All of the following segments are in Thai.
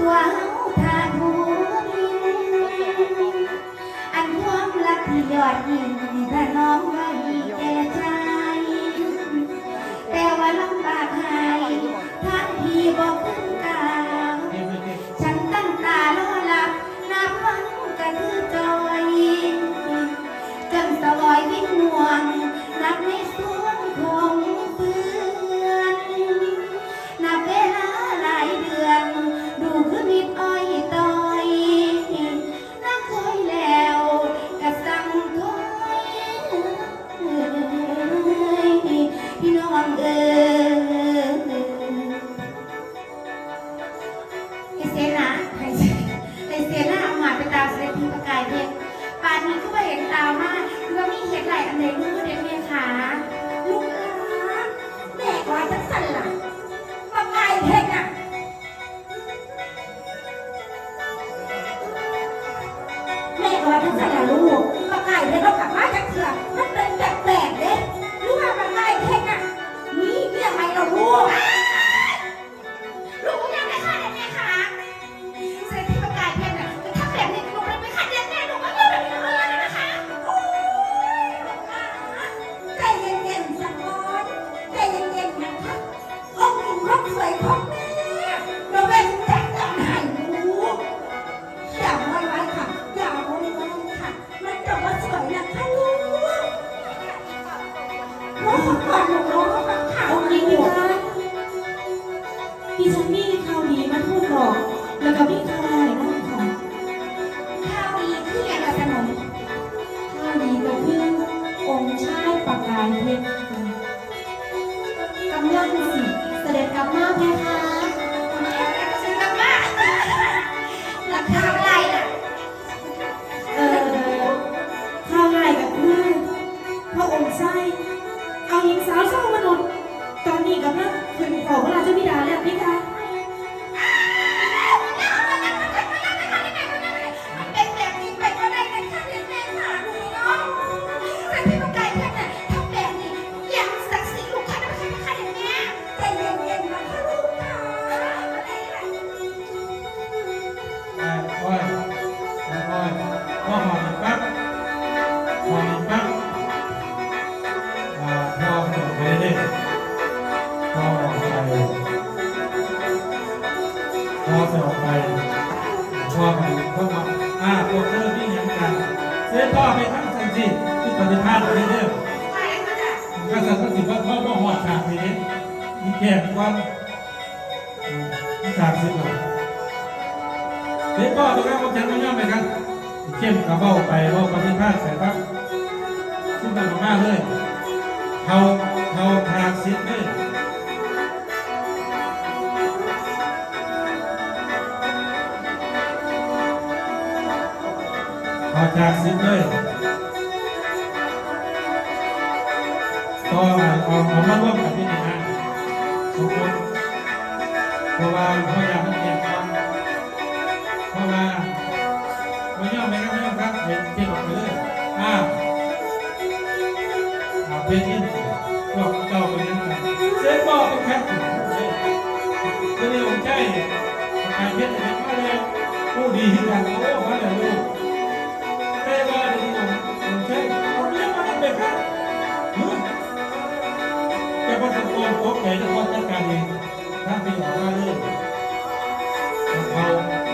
ตัวเฮาทาทูอันความรักที่ยอดยิ่งมที่ถนอมไแม่ก็ว่าทั้งสายลูกปากไก่เลยเรากลับมาจากเถื่อ อบให้เขาบอกอ่าโปรเตอร์พี่ยังกันเสียพ่อไปทั้งสันจิที่ปฏิภาณไปเรื่อยก็จะต้องสิว่าพ่อพ่อหอดฉากนี้มีแก่ความฉากสิบหน่อยเสียพ่อไปแล้วผมฉันไม่ยอมไปครับเข้มกระเบ้าไปว่าปฏิภาณใส่ครับขึ้นมาหน้าเลยเขาเขาทางสิบเลย ออจากซิปเลยก็ออกออมาร่วมกับพี่นะฮะทุกคนเพราะว่าพ่ออยากให้เรียนก่อนเพราะว่าไม่ยอมไหมครับไม่ยอมครับเห็นเพียงออกไปเลยอ่าวเพียงนี้พวกเจ้าไป็นยังไงเสียบอกเป็นแค่ก็เลยผมใจการเพียงเห็นมาเลยผู้ดีที่กังเขาบอกว่าเลยลูก ตกใจทุกคนจัดการเองถ้าไปหาเรื่องเรา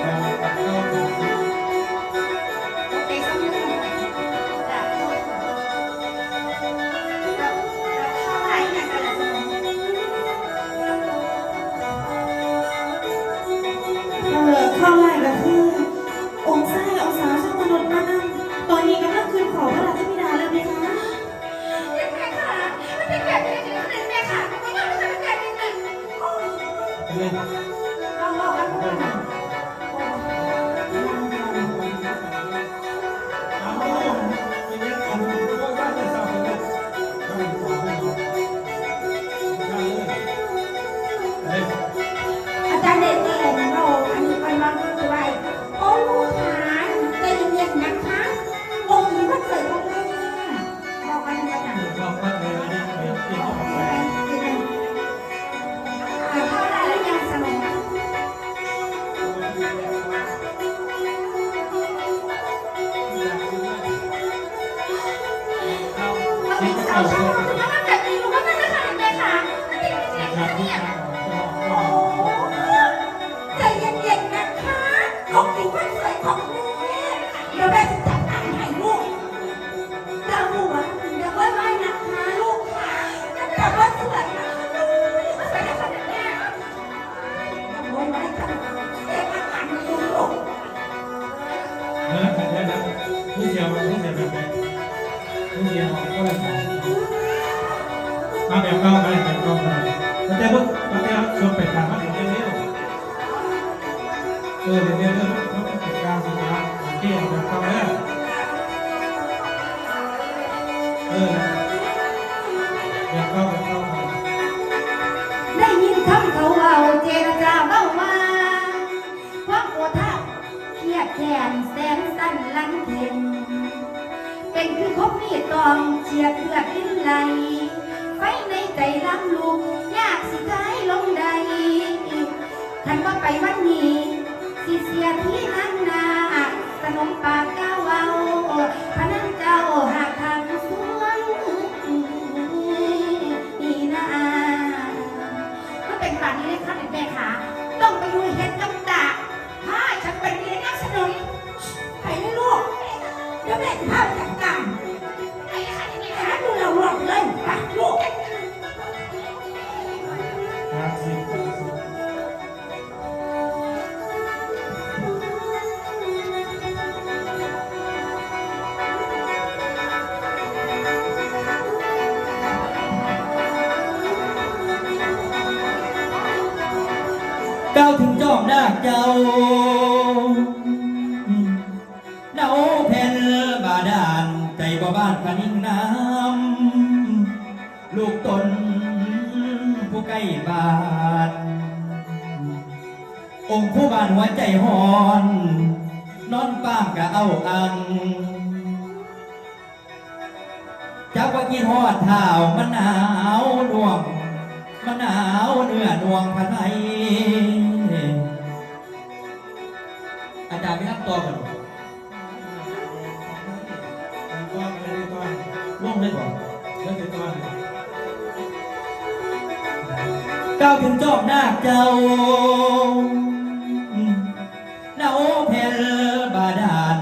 เป็นสาวชาวมันยังแบบนี้หนูก็ไม่ได้ค่ะเด็กๆค่ะครับที่ทางของโอ้ใจเย็นๆนะคะของจริงมันสวยของแม่เดี๋ยวแม่จะจัดการให้ลูกดาวหัวเดี๋ยวไว้ไว้นะคะลูกค่ะแต่ว่าสวยนะคะลูกสวยนะคะแม่ไว้ไว้กันเด็กอาหารลูกเออแต่เดี๋ยวนะผู้เดียวผู้เดียวแบบไหนผู้เดียวก็เลยสอง มาแบบเก่าไปแบบเก่าไปแต่แต่พวกแต่แต่ช่วนไปถามมาเดี๋ยวเร็วเออเดี๋ยวเดี๋ยวเดี๋ยวต้องเป็นการสุดท้ายโอเคแบบเก่าแล้วเออแบบเก่าแบบเก่าไปได้ยินคำเขาเอาเจรจาเบ้ามาความปวดท่าเครียดแค้นแสนสั้นลันเข็นเป็นคือคบมีดตองเฉียดเลือดลิ้นไหล ใจลำลุกยากสิกายลงใดทันว่าไปวันนี้ สิเสียที่นั่งนาสนมปากก้าวเอาพนังเจ้าหากทางสวนนี่นามันเป็นป่านนี้เลยค่ะเด็กๆค่ะต้องไปดูเห็ดกำดาถ้าฉันเป็นเรียนนักสนุนไปเลยลูกเดี๋ยวแม่จะพาไปจัดการ ถึงจอมนาคเจ้าเนาแผ่นบาดาลใจบ่บ้านพนิ่งน้ำลูกตนผู้ใกล้บ้านองค์ผู้บ้านหัวใจหอน นอนป้างกะเอาอังจักว่ากินหอดเท้ามันหนาวดวงมันหนาวเนื้อดวงพระไทยอาจารย์ไม่รับตัวกันก็ไม่ได้ก็ล่วงได้ก่อนแล้วติดต่อเลยก้าวถึงจอบนาเจ้าเนาแผ่นบาดาล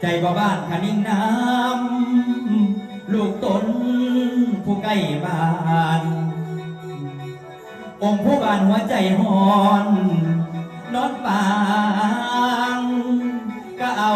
ใจบ่บ้านคะนิ่งน้ำลูกตนผู้ใกล้บ้าน องค์ผู้บ้านหัวใจหอน นอนปางก็เอา